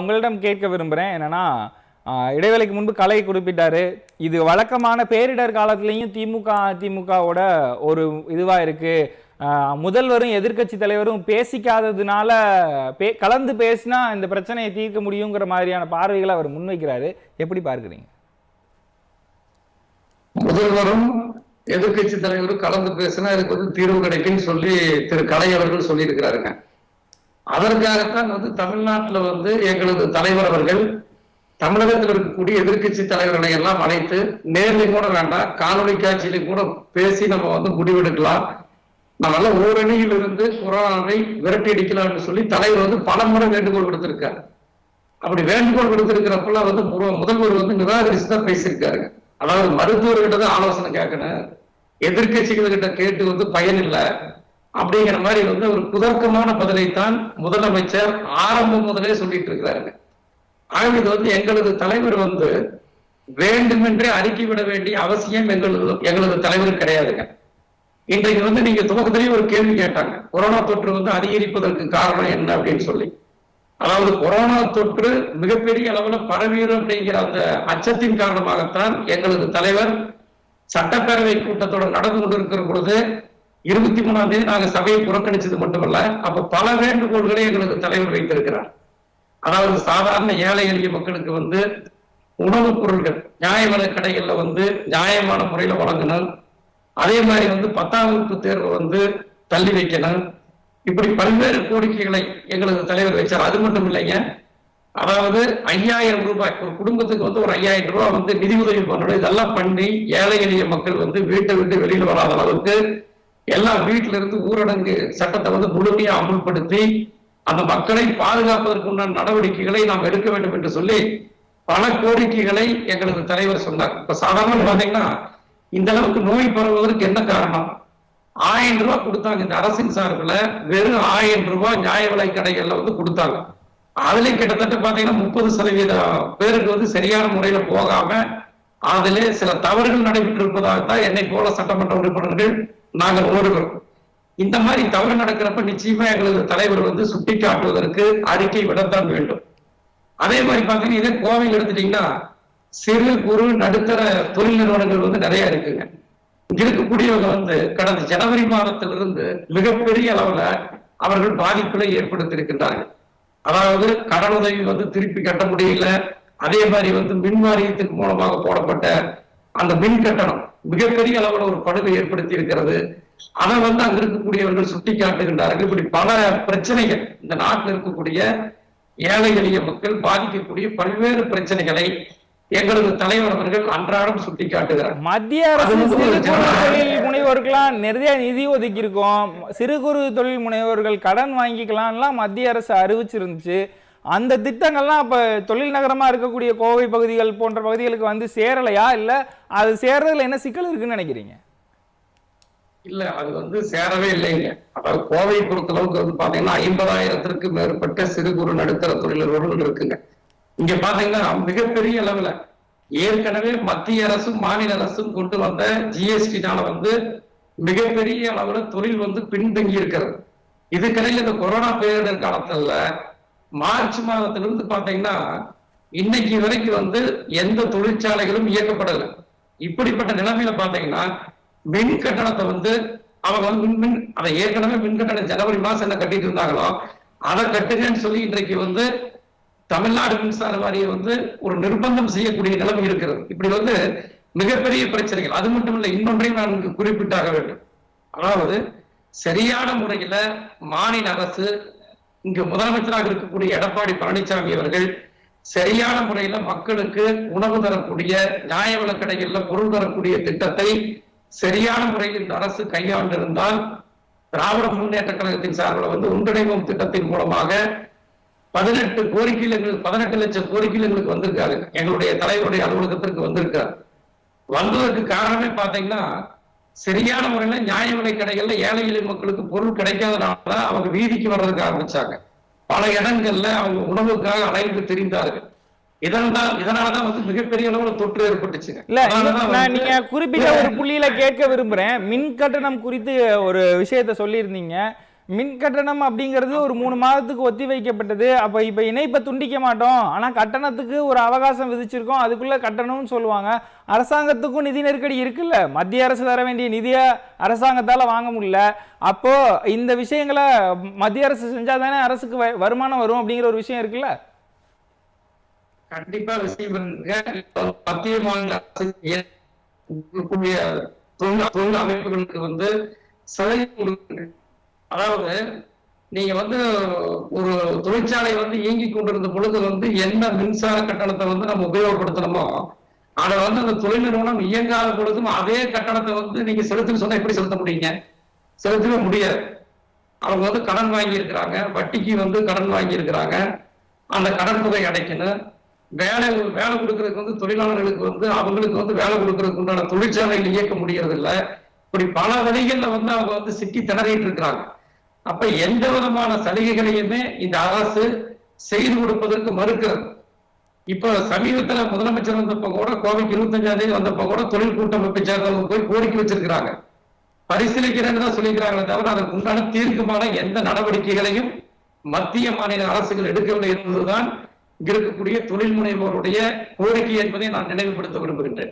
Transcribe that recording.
உங்களிடம் கேட்க விரும்புகிறேன் என்னன்னா இடைவேளைக்கு முன்பு கலை குறிப்பிட்டாரு. இது வழக்கமான பேரிடர் காலத்திலையும் திமுக அதிமுகவோட ஒரு இதுவாக இருக்கு. முதல்வரும் எதிர்கட்சி தலைவரும் பேசிக்காததுனால பே கலந்து பேசினா இந்த பிரச்சனையை தீர்க்க முடியுங்கிற மாதிரியான பார்வைகளை அவர் முன்வைக்கிறாரு. எப்படி பார்க்குறீங்க? முதல்வரும் எதிர்கட்சி தலைவரும் கலந்து பேசினா இதுக்கு வந்து தீர்வு கிடைக்கும்னு சொல்லி திரு கலை அவர்கள் சொல்லியிருக்கிறாருங்க. அதற்காகத்தான் வந்து தமிழ்நாட்டில் வந்து எங்களது தலைவர் அவர்கள் தமிழகத்தில் இருக்கக்கூடிய எதிர்க்கட்சி தலைவர்களை எல்லாம் அழைத்து நேரில் கூட வேண்டாம் காணொலி காட்சியில கூட பேசி நம்ம வந்து முடிவெடுக்கலாம். நம்மள ஓரணியில் இருந்து கொரோனாவை விரட்டி அடிக்கலாம்னு சொல்லி தலைவர் வந்து பல முறை வேண்டுகோள் விடுத்திருக்காரு. அப்படி வேண்டுகோள் விடுத்திருக்கிறப்பெல்லாம் வந்து முதல்வர் வந்து நிராகரிச்சு தான் பேசியிருக்காரு. அதாவது மருத்துவர்கிட்ட தான் ஆலோசனை கேட்கணும். எதிர்க்கட்சிகள் கிட்ட கேட்டு வந்து பயன் இல்லை. அப்படிங்கிற மாதிரி வந்து ஒரு குதர்க்கமான பதிலைத்தான் முதலமைச்சர் ஆரம்பம் முதலே சொல்லிட்டு இருக்கிறாருங்க ஆகவே இது வந்து எங்களது தலைவர் வந்து வேண்டுமென்றே அறிக்கை விட வேண்டிய அவசியம் எங்களது எங்களது தலைவர் கிடையாதுங்க. இன்றைக்கு வந்து நீங்க துவக்கத்திலேயே ஒரு கேள்வி கேட்டாங்க. கொரோனா தொற்று வந்து அதிகரிப்பதற்கு காரணம் என்ன அப்படின்னு சொல்லி. அதாவது கொரோனா தொற்று மிகப்பெரிய அளவுல பரவிடும் அப்படிங்கிற அந்த அச்சத்தின் காரணமாகத்தான் எங்களது தலைவர் சட்டப்பேரவை கூட்டத்தோடு நடந்து கொண்டிருக்கிற பொழுது இருபத்தி மூணாம் தேதி நாங்க சபையை புறக்கணிச்சது மட்டுமல்ல அப்ப பல வேண்டுகோள்களை எங்களுக்கு தலைவர் வைத்திருக்கிறார். அதாவது சாதாரண ஏழை எளிய மக்களுக்கு வந்து உணவுப் பொருட்கள் நியாய விலை கடைகள்ல வந்து நியாயமான முறையில வழங்கணும். அதே மாதிரி வந்து பத்தாம் வகுப்பு தேர்வை வந்து தள்ளி வைக்கணும். இப்படி பல்வேறு கோரிக்கைகளை எங்களது தலைவர் வச்சார். அது மட்டும் இல்லைங்க. அதாவது ஐயாயிரம் ரூபாய் ஒரு குடும்பத்துக்கு வந்து ஒரு ஐயாயிரம் ரூபாய் வந்து நிதி உதவி பண்ணணும். இதெல்லாம் பண்ணி ஏழை எளிய மக்கள் வந்து வீட்டை விட்டு வெளியில் வராத அளவுக்கு எல்லாம் வீட்டில இருந்து ஊரடங்கு சட்டத்தை வந்து முழுமையா அமுல்படுத்தி அந்த மக்களை பாதுகாப்பதற்கு உண்டான நடவடிக்கைகளை நாம் எடுக்க வேண்டும் என்று சொல்லி பல கோரிக்கைகளை எங்களது தலைவர் சொன்னார். இப்ப சாதாரண பாத்தீங்கன்னா இந்த அளவுக்கு நோய் பரவுவதற்கு என்ன காரணம்? ஆயிரம் ரூபாய் கொடுத்தாங்க இந்த அரசின் சார்பில். வெறும் ஆயிரம் ரூபாய் நியாய விலை கடைகள்ல வந்து கொடுத்தாங்க. அதுலயும் கிட்டத்தட்ட பாத்தீங்கன்னா முப்பது சதவீத பேருக்கு வந்து சரியான முறையில போகாம அதிலே சில தவறுகள் நடைபெற்று இருப்பதாகத்தான் என்னை போல சட்டமன்ற உறுப்பினர்கள் நாங்கள் உணர்கிறோம் இந்த மாதிரி தவறு நடக்கிறப்ப நிச்சயமா எங்களது தலைவர் வந்து சுட்டி காட்டுவதற்கு அறிக்கை விடத்தான் வேண்டும். அதே மாதிரி பார்த்தீங்கன்னா இதே கோவையில் எடுத்துட்டீங்கன்னா சிறு குறு நடுத்தர தொழில் நிறுவனங்கள் வந்து நிறைய இருக்குங்க. இங்க இருக்கக்கூடியவங்க வந்து கடந்த ஜனவரி மாதத்திலிருந்து மிகப்பெரிய அளவுல அவர்கள் பாதிப்புகளை ஏற்படுத்தியிருக்கின்றார்கள். அதாவது கடனுதவி வந்து திருப்பி கட்ட முடியல அதே மாதிரி வந்து மின் வாரியத்தின் மூலமாக போடப்பட்ட அந்த மின் கட்டணம் மிகப்பெரிய அளவுல ஒரு படுகை ஏற்படுத்தி இருக்கிறது அதை வந்து அங்க இருக்கக்கூடியவர்கள் சுட்டி காட்டுகின்றார்கள். இப்படி பல பிரச்சனைகள் இந்த நாட்டில் இருக்கக்கூடிய ஏழை எளிய மக்கள் பாதிக்கக்கூடிய பல்வேறு பிரச்சனைகளை எங்களது தலைவர் அவர்கள் அன்றாடம் சுட்டி காட்டுகிறார். மத்திய அரசு சிறு குறு ஜனநாயக- தொழில் முனைவோருக்கெல்லாம் நிறைய நிதி ஒதுக்கி இருக்கோம் சிறு குறு தொழில் முனைவோர்கள் கடன் வாங்கிக்கலாம்லாம் மத்திய அரசு அறிவிச்சிருந்துச்சு. அந்த திட்டங்கள்லாம் இப்போ தொழில் நகரமாக இருக்கக்கூடிய கோவை பகுதிகள் போன்ற பகுதிகளுக்கு வந்து சேரலையா? இல்லை அது சேர்றதுல என்ன சிக்கல் இருக்குன்னு நினைக்கிறீங்க? இல்ல அது வந்து சேரவே இல்லைங்க. அதாவது கோவை பொறுத்த அளவுக்கு வந்து பாத்தீங்கன்னா ஐம்பதாயிரத்திற்கு மேற்பட்ட சிறு குறு நடுத்தர தொழில் நிறுவனங்கள் இருக்குங்க. இங்க பாத்தீங்கன்னா மிகப்பெரிய அளவுல ஏற்கனவே மத்திய அரசும் மாநில அரசும் கொண்டு வந்த ஜிஎஸ்டினால வந்து மிகப்பெரிய அளவுல தொழில் வந்து பின்தங்கி இருக்கிறது இதுக்கிடையில இந்த கொரோனா பேரிடர் காலத்துல மார்ச் மாதத்திலிருந்து பாத்தீங்கன்னா இன்னைக்கு வரைக்கும் வந்து எந்த தொழிற்சாலைகளும் இயக்கப்படலை. இப்படிப்பட்ட நிலைமையில பாத்தீங்கன்னா மின் கட்டணத்தை வந்து அவங்க வந்து மின் மின் அதை ஏற்கனவே மின் கட்டணம் ஜனவரி மாசம் என்ன கட்டிட்டு இருந்தாங்களோ அதை கட்டுங்கன்னு சொல்லி இன்றைக்கு வந்து தமிழ்நாடு மின்சார வாரியம் வந்து ஒரு நிர்பந்தம் செய்யக்கூடிய நிலைமை இருக்கிறது. இப்படி வந்து மிகப்பெரிய பிரச்சனைகள். அது மட்டும் இல்லை இன்னொன்றையும் நான் குறிப்பிட்டாக வேண்டும். அதாவது சரியான முறையில மாநில அரசு இங்கு முதலமைச்சராக இருக்கக்கூடிய எடப்பாடி பழனிசாமி அவர்கள் சரியான முறையில மக்களுக்கு உணவு தரக்கூடிய நியாய விலக்கடைகள்ல பொருள் தரக்கூடிய திட்டத்தை சரியான முறையில் இந்த அரசு கையாண்டிருந்தால் திராவிட முன்னேற்ற கழகத்தின் சார்பில் வந்து ஒன்றிணைவோம் திட்டத்தின் மூலமாக பதினெட்டு கோரிக்கையில் எங்களுக்கு பதினெட்டு லட்சம் கோரிக்கையில் எங்களுக்கு வந்திருக்காரு. எங்களுடைய தலைவருடைய அலுவலகத்திற்கு வந்திருக்காரு. வந்ததற்கு காரணமே பாத்தீங்கன்னா சரியான முறையில நியாய விலை கடைகள்ல ஏழை எளிய மக்களுக்கு பொருள் கிடைக்காதனால அவங்க வீதிக்கு வர்றதுக்கு ஆரம்பிச்சாங்க. பல இடங்கள்ல அவங்க உணவுக்காக அலைந்து திரிந்தார்கள். இதனால்தான் இதனாலதான் வந்து மிகப்பெரிய அளவுல தொற்று ஏற்பட்டுச்சுங்க. இல்ல நீங்க குறிப்பிட்ட ஒரு புள்ளியில கேட்க விரும்புறேன். மின் கட்டணம் குறித்து ஒரு விஷயத்த சொல்லியிருந்தீங்க. மின் கட்டணம் அப்படிங்கிறது ஒரு மூணு மாதத்துக்கு ஒத்தி வைக்கப்பட்டது. அப்போ இப்ப இணைப்பை துண்டிக்க மாட்டோம். ஆனா கட்டணத்துக்கு ஒரு அவகாசம் விதிச்சிருக்கோம். அதுக்குள்ள கட்டணம்னு சொல்லுவாங்க. அரசாங்கத்துக்கும் நிதி நெருக்கடி இருக்குல்ல? மத்திய அரசு தர வேண்டிய நிதியை அரசாங்கத்தால வாங்க முடியல. அப்போ இந்த விஷயங்களை மத்திய அரசு செஞ்சாதானே அரசுக்கு வ- வருமானம் வரும் அப்படிங்கிற ஒரு விஷயம் இருக்குல்ல? கண்டிப்பா விஷயம் மத்திய மாநில அரசு அமைப்புகளுக்கு வந்து சலுகை அதாவது நீங்க வந்து ஒரு தொழிற்சாலை வந்து இயங்கி கொண்டிருந்த பொழுது வந்து என்ன மின்சார கட்டணத்தை வந்து நம்ம உபயோகப்படுத்தணுமோ அதை வந்து அந்த தொழில் நிறுவனம் இயங்காத பொழுதும் அதே கட்டணத்தை வந்து நீங்க செலுத்துன்னு சொன்னா எப்படி செலுத்த முடியுங்க? செலுத்தவே முடியாது. அவங்க வந்து கடன் வாங்கி இருக்கிறாங்க வட்டிக்கு வந்து கடன் வாங்கி இருக்கிறாங்க அந்த கடன் தொகை அடைக்கணும். வேலை வேலை கொடுக்கறதுக்கு வந்து தொழிலாளர்களுக்கு வந்து அவங்களுக்கு வந்து வேலை கொடுக்கறதுக்கு உண்டான தொழிற்சாலைகள் இயக்க முடியறதில்லை. இப்படி பல வழிகளில் வந்து அவங்க வந்து சிக்கி திணறிட்டு இருக்கிறாங்க. அப்ப எந்த விதமான சலுகைகளையுமே இந்த அரசு செய்து கொடுப்பதற்கு மறுக்கிறது. இப்ப சமீபத்துல முதலமைச்சர் வந்தப்ப கூட கோவைக்கு இருபத்தஞ்சாம் தேதி வந்தப்ப கூட தொழில் கூட்டமைப்பை சேர்ந்தவங்க போய் கோரிக்கை வச்சிருக்கிறாங்க. பரிசீலிக்கிறேன்னு தான் சொல்லியிருக்கிறாங்களே தவிர அதற்கு உண்டான தீர்க்கமான எந்த நடவடிக்கைகளையும் மத்திய மாநில அரசுகள் எடுக்கவில்லை என்பதுதான் இருக்கக்கூடிய தொழில் முனைவோருடைய கோரிக்கை என்பதை நான் நினைவுபடுத்த விரும்புகின்றேன்.